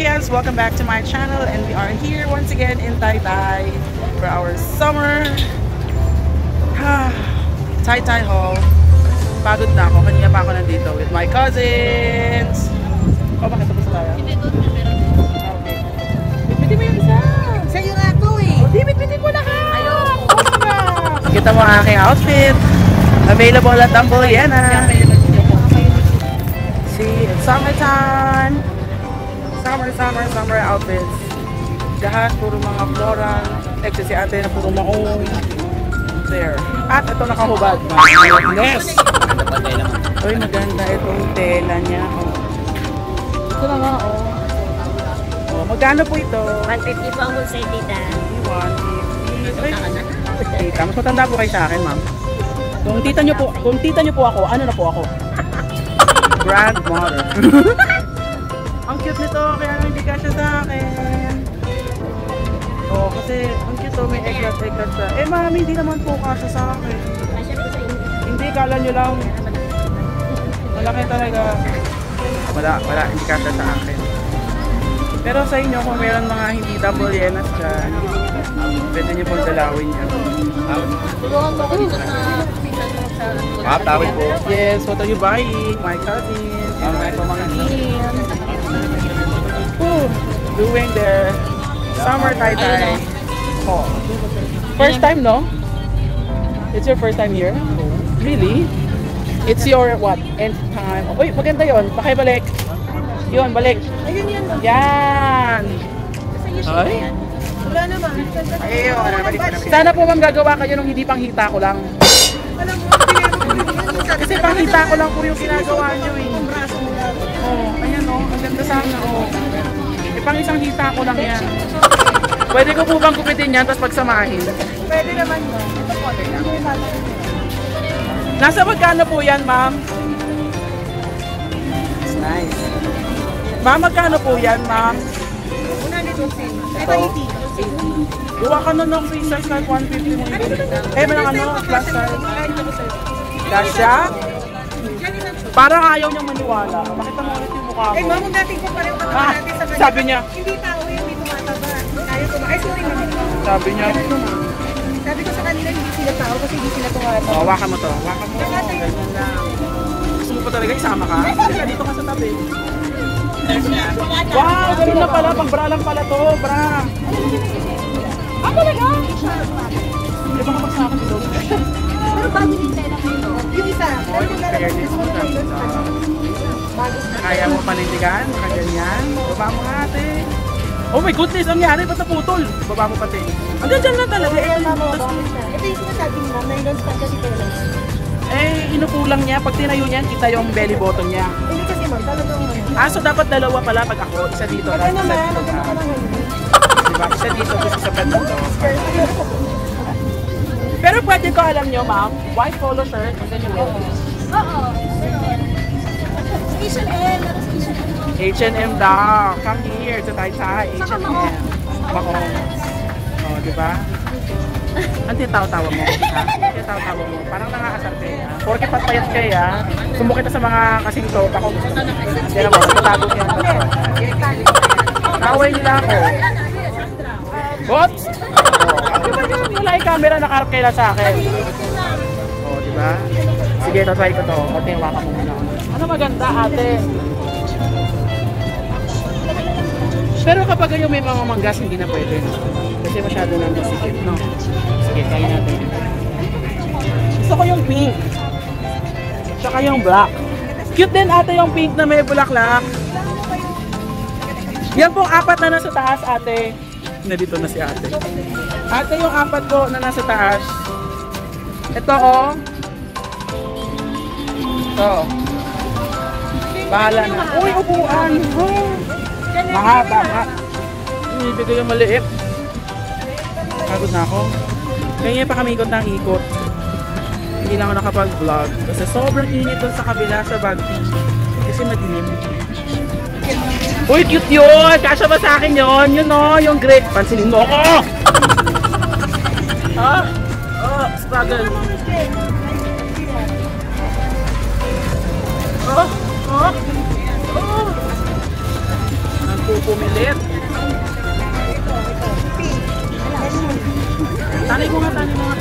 Kians, welcome back to my channel and we are here once again in Taytay for our summer Taytay haul. Pagod na ako, kanina pa ako nandito with my cousins. Oh, bakit tapos na tayo? Hindi doon na. Okay. Bitbitin mo yung isa. Sa'yo nga to eh. Di, bitbitin mo lahat. Ayoko. Kita mo ang aking outfit. Available at Tamboyana. See, it's summertime. Summer, summer, summer outfits. Lahat puro mga floral. Except si ate na puro maong. There. At ito nakahubad. Yes! Uy, maganda itong tela niya. Oh. Ito na nga, oh. Oh, magkano po ito? 150 po ang wholesale tita. 150. Ay, Tita, mas matanda po kayo sa akin, ma'am. Kung tita nyo po, kung tita nyo po ako, ano na po ako? Grandmother. ang cute nito, kaya hindi kasya sa akin. Oh, kasi ang cute to, may egg egg sa. Eh, ma'am, hindi naman po kasya sa akin. Kasya po sa inyo. Hindi, kala nyo lang. Malaki talaga. Wala, wala, hindi kasya sa akin. Pero sa inyo, kung meron mga hindi double yenas dyan, pwede nyo pong dalawin yan. Tulungan mo ko dito sa Ma'am, tawid po. Yes, what are you buying? My cousin and my pamangkin. Doing their summer tie-dye. Oh. First time, no? It's your first time here? Really? It's your what? Nth time? Uy, maganda yon. Pakibalik. Yun, balik. Ayun yan. Yan. Ay. Wala naman. Ayun. Sana po ma'am gagawa kayo nung hindi panghita ko lang. Alam mo, Kasi panghita ko lang po yung ginagawa nyo eh. Oh, ayan oh, ang ganda sana oh. Eh, pang isang hita ko lang yan. Pwede ko po bang kupitin yan tapos pagsamahin? Pwede naman mo. Ito po, ito Nasa magkano po yan, ma'am? It's nice. Ma'am, magkano po yan, ma'am? Una nito same. Ito. Gawa ka na ng free size kahit 150 mo. Eh, may ano, plus size. Dasha? Parang ayaw niyang maniwala. Makita mo ulit yung mukha Eh, mo. mamo natin ko pareho ka Ah, natin sa kanya. sabi niya. Hindi tao yun, hindi tumataba. Ayaw ko. Ay, sorry mami. Sabi niya, Sabi ko sa kanila, hindi sila tao kasi hindi sila tumataba. oh, hawakan mo to. Hawakan mo. Ganyan lang. Gusto mo pa talaga isama ka? Kasi dito ka sa tabi. Wow, ganun na pala. Pang bra lang pala to. Bra. Ah, talaga? Di ba kapag sa akin ito? Pero bago din tayo lang ito. Yung isa, pero kung dito mo mo na Kaya mo panindigan? Nakaganyan? Baba mo nga ate. Oh my goodness, ang nangyari? Ba't naputol? Baba mo pati. Hanggang dyan lang talaga. Ito yung Ito yung sinasabi mo, nylon stand kasi pala. Eh, inupulang niya. Pag tinayo niyan, kita yung belly button niya. Hindi kasi ma'am, talagang ano. Ah, so dapat dalawa pala pag ako. Isa dito. Pag ano ganda ka lang ngayon. Diba? Isa dito, isa pa dito. Pero pwede ko alam nyo, ma'am, white polo shirt, and then. Oo. Station L, ano station L? H&M daw. Come here to Tay Tay. H&M. Mako. Oh, di ba? Ang tinatawa mo. Ha? Ang tinatawa mo. Parang nangaasar kaya. Porke patpayat kaya, sumo kita sa mga kasing to. Ako, hindi naman, tatago siya. Kaway nila ako. What? Oh. Wala yung camera nakaharap kaila sa akin. Oh, di ba? Sige, tatry ko to. O, tingwakan mo muna. Ano maganda, ate? Pero kapag yung may mga manggas, hindi na pwede. Kasi masyado nang masikip, no? Sige, kaya natin. Gusto ko yung pink. Tsaka yung black. Cute din ate yung pink na may bulaklak. Yan pong apat na nasa taas, ate. Nandito na si ate. Ate, yung apat po na nasa taas. Ito, oh. Ito. Bahala na. Uy, upuan. Oh. Mahaba, ha? Ibigay yung maliit. Pagod na ako. Kaya pa kami ikot ng ikot. Hindi na ako nakapag-vlog. Kasi sobrang init doon sa kabila sa Bagpi. Kasi madilim. Uy, cute yun! Kasya ba sa akin yun? Yun no, yung great. Pansinin mo ako! ha? Oh, ah, struggle. Oh, oh, oh. Nagpupumilit. Tanay ko nga, tanay mo nga.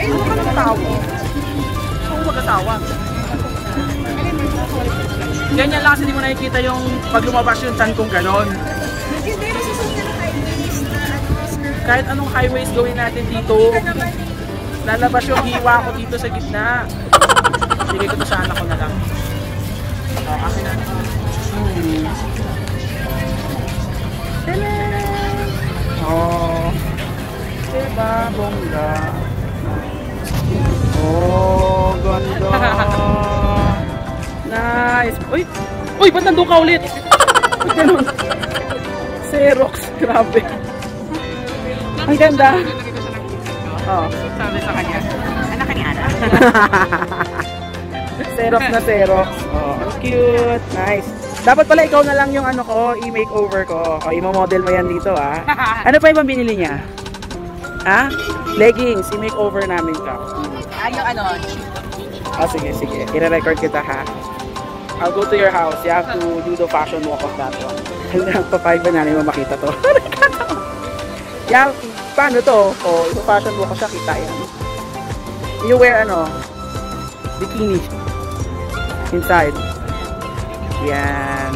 Eh, ano ka ng tao? Ano magkatawa? Ano Ganyan lang kasi di mo nakikita yung pag lumabas yung tan kong ganon. Hindi, pero susunod na highways na ano. Kahit anong highways gawin natin dito, lalabas yung hiwa ko dito sa gitna. Bigay ko to sa anak ko na lang. Oh, akin na. Hmm. Oh. Diba, bongga. Oh, ganda. Nice. Uy! Uy, ba't nandun ka ulit? Ba't ganun? Xerox, grabe. Ang ganda. Oh. Sabi sa kanya, anak ni Ana. Xerox na Xerox. Oh, cute. Nice. Dapat pala ikaw na lang yung ano ko, i-makeover ko. O, i-model mo yan dito ah. Ano pa yung binili niya? Ha? Leggings, i-makeover namin ka. Ah, yung ano, Oh, sige, sige. I-record kita ha. I'll go to your house. You have to do the fashion walk of that one. Hanggang papayag ba namin makita to? yeah, paano to? Oh, ito fashion walk ko siya, kita yan. You wear ano? Bikini. Inside. Yan.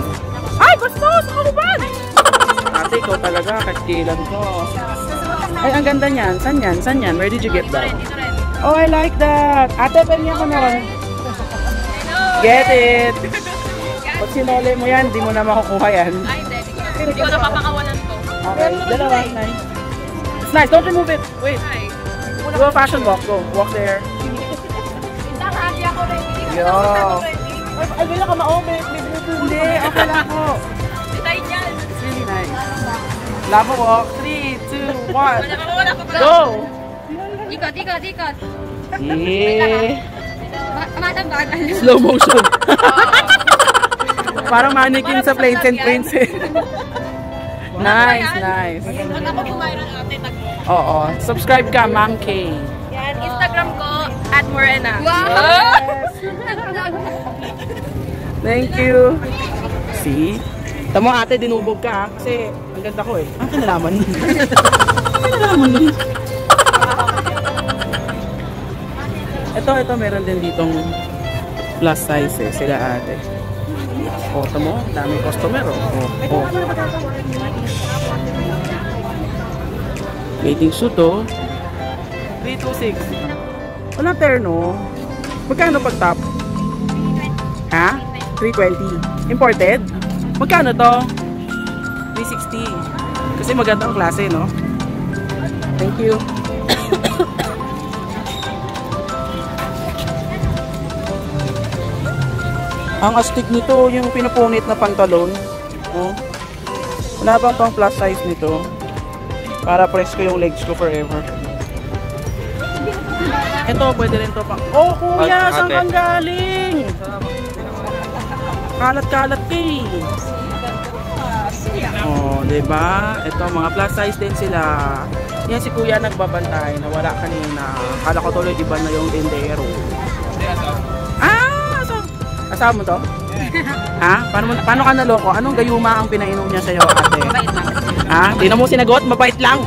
Ay, bastos! Ako ba? Ate, ikaw talaga. Kaskilan ko. Ay, ang ganda niyan. San yan? San yan? Where did you get that? Oh, I like that. Ate, pwede ako na. Get it! Pag sinole mo yan, di mo na makukuha yan. Ay, hindi. Hindi ko napapakawalan to. Okay, dalawa. Nice. It's nice. Don't remove it. Wait. Do a fashion walk. Go. Walk there. Nakahagi ako rin. Yo. Ay, wala ka may bluetooth. Hindi, okay lang po. Sitay niyan. It's really nice. Lava walk. 3, 2, 1. Wala ko pala. Go! Ikot, ikot, ikot. Yeah. Madam, bagal. Slow motion. Parang mannequin sa Plains and Princess. nice, nice. Pag ako kumain ng ate, tag mo. Oo. Subscribe ka, Ma'am K. Yan, Instagram ko, at Morena. Thank you. See? Tamo ate, dinubog ka ha? Kasi ang ganda ko eh. Ang kinalaman nun. Ang kinalaman nun. Ito, ito, meron din ditong plus size eh, sila ate. O, tamo, daming customer oh. O, o. Waiting suit oh. 326. Wala terno. Magkano pag top? Ha? 320. Imported? Magkano to? 360. Kasi maganda ang klase, no? Thank you. Ang astig nito, yung pinupunit na pantalon. Oh. Wala bang pang plus size nito? Para presko yung legs ko forever. Ito, pwede rin to pa. Oh, kuya, saan kang galing? Kalat-kalat ka eh. Oh, 'di ba? Ito mga plus size din sila. Yan si Kuya nagbabantay na wala kanina. Kala ko tuloy iba na yung tindero. So, asawa mo to? ha? Paano, mo- paano ka naloko? Anong gayuma ang pinainom niya sa'yo, ate? Ha? Di na mo sinagot? Mabait lang.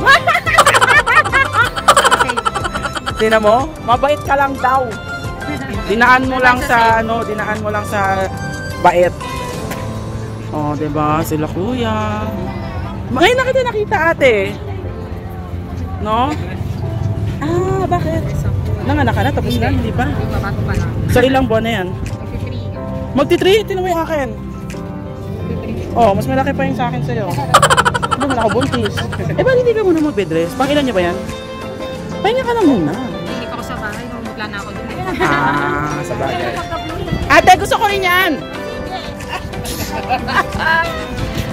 Tingnan mo? Mabait ka lang daw. Dinaan mo lang sa ano, dinaan mo lang sa bait. Oh, 'di ba? Sila kuya. Ngayon na kita nakita, ate. No? Ah, bakit? Nanganak ka na, tapos na, hindi pa. Lang. Sa ilang buwan na yan? Magti-3, tinan mo yung akin. Oh, mas malaki pa yung sa akin sa'yo. Ano man ako buntis? Eh, ba't hindi ka muna mag-bed rest? Pang ilan niya ba yan? Pahinga ka na muna. Hindi ako sa bahay, mamutla na ako dun. Ah, sa bagay. Ate, gusto ko rin yan!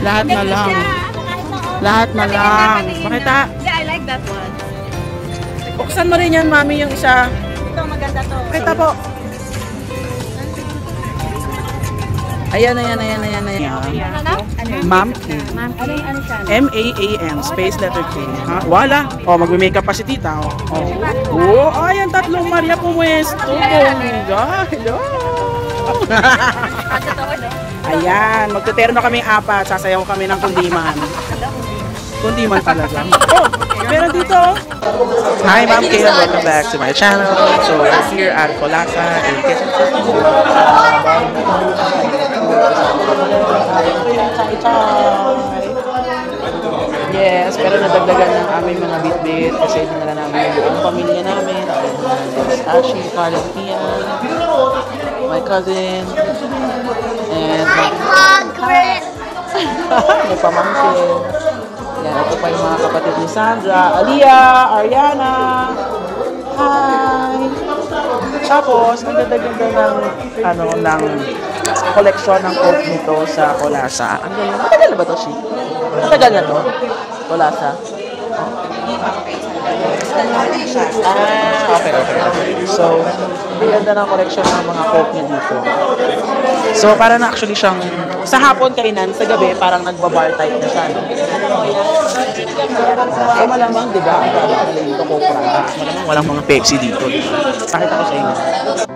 Lahat na lang. Lahat na lang. Pakita. Yeah, I like that one. Buksan mo rin yan, mami, yung isa. Ito, maganda to. Pakita po. Ayan, ayan, ayan, ayan, ayan. Ma'am K. M-A-A-M, space letter K. Ha? Wala. O, magme-makeup pa si tita. O, oh. oh, ayan, tatlong Maria Pumuesto. Bongga. Hello. ayan, magtuterno kami apat. Sasayaw kami ng kundiman. Kundiman talaga. Oh, Meron dito. Hi, Ma'am Kayla. Welcome back to my channel. So, we're here at Colasa in City. Yes, pero nadagdagan ng aming mga bit-bit kasi dinala namin yung buong pamilya namin. It's Ashley, Kian, my cousin, and my may pamangkin. Yan, ito pa yung mga kapatid ni Sandra, Aliyah, Ariana. Hi! Tapos, nagdadagdag ng, ano, ng koleksyon ng coat nito sa Colasa. Ang galing. Matagal na ba to, Shi? Matagal na to? Colasa? Ah, okay, okay. So, ang ganda ng collection ng mga coat niya dito. So, para na actually siyang, sa hapon kainan, sa gabi, parang nagbabar type na siya. No? So, malamang, di ba, Coke. Malamang walang mga Pepsi dito. Pakita ko sa inyo.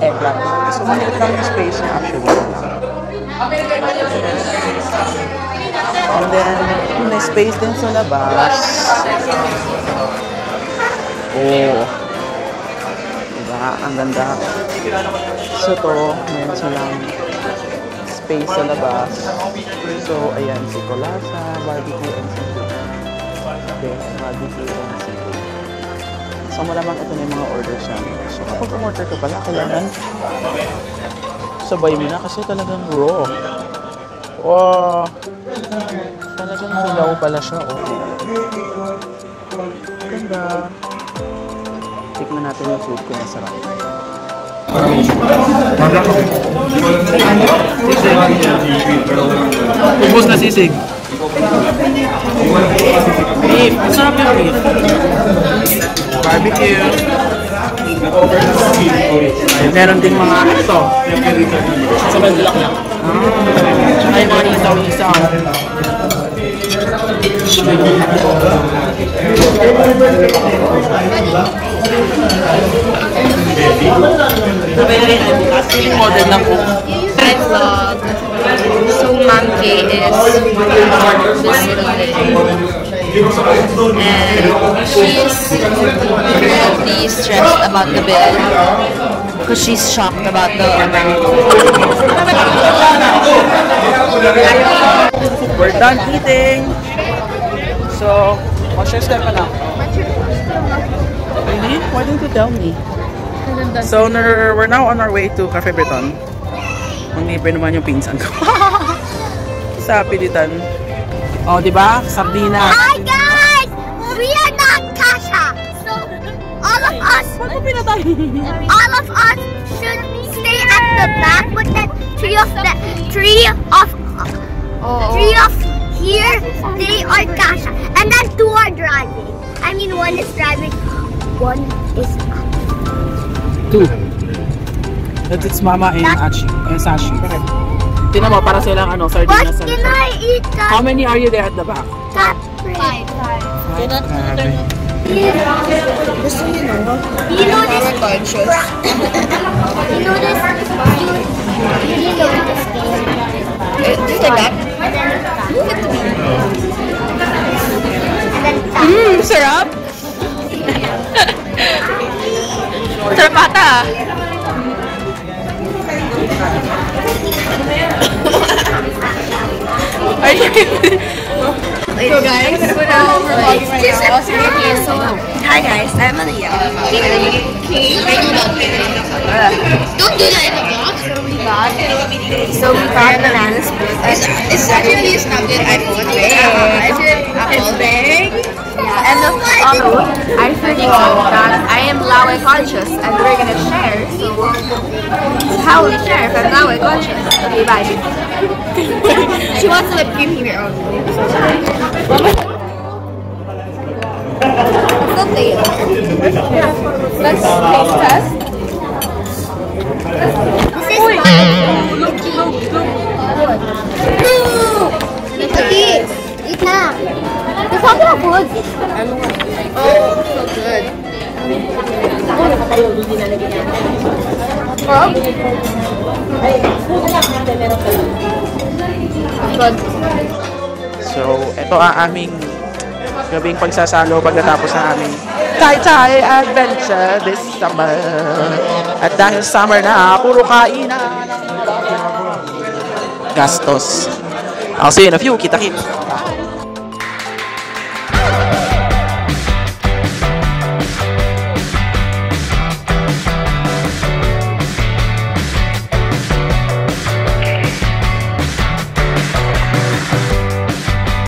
Eggplant. So, maliit lang yung space niya actually. And then, may space din sa labas. Oh. Diba? Ang ganda. So, to, meron silang space sa labas. So, ayan, si Colasa, barbecue and seafood. Okay, barbecue. So, malamang ito na yung mga orders namin. So, kapag umorder ka pala, kailangan sabay mo na kasi talagang raw. Wow! Talagang hilaw pala siya, oh. Ganda. Tikman natin yung food ko masarap. Ubus na sisig. Beef. Ang sarap yung beef. Barbecue. Meron ding mga ito. Sa bandulak lang. Ah. Yung mga isaw-isaw. Feeling modern lang po. Hi vlog. So monkey is this little lady. And she's really stressed about the bill because she's shocked about the amount. We're done eating. So, mag-share step ka na. Really? Why didn't you tell me? So, we're now on our way to Cafe Breton. Manglibre naman yung pinsan ko. Sa pilitan. Oh, di ba? Sardinas. Of us Ba't all of us should stay at the back but then three of the three of three of here they are Kasha. And then two are driving. I mean one is driving one is Two. That's its mama and Achi. And Sashi. Tingnan mo, para silang ano, What sardinas sa can I eat that? How many are you there at the back? that five. Five. Grabe. Gusto you know? You know this? Conscious. You know this? You, you know this game? Eh, just like that. And then Move it to me. And then tap. Mmm, sarap. sarap ata. Are you So guys, so, hi guys, I'm Aliyah. Don't do that in the vlog. So we got banana split. It's, it's actually a Snapchat iPhone. Yeah, it's big. And the, um, I forgot that I am Lawe conscious and we're gonna share. So how will we share if I'm Lawe conscious? Okay, bye. she wants to whip cream here. Something. Let's taste test. This is mine. Eat. Eat na. Gusto ko na food. Oh, so good. Good. So, ito ang aming gabing pagsasalo pagkatapos ng aming Thai Adventure this summer. At dahil summer na, puro kainan. Gastos. I'll see you in a few. Kita-kit.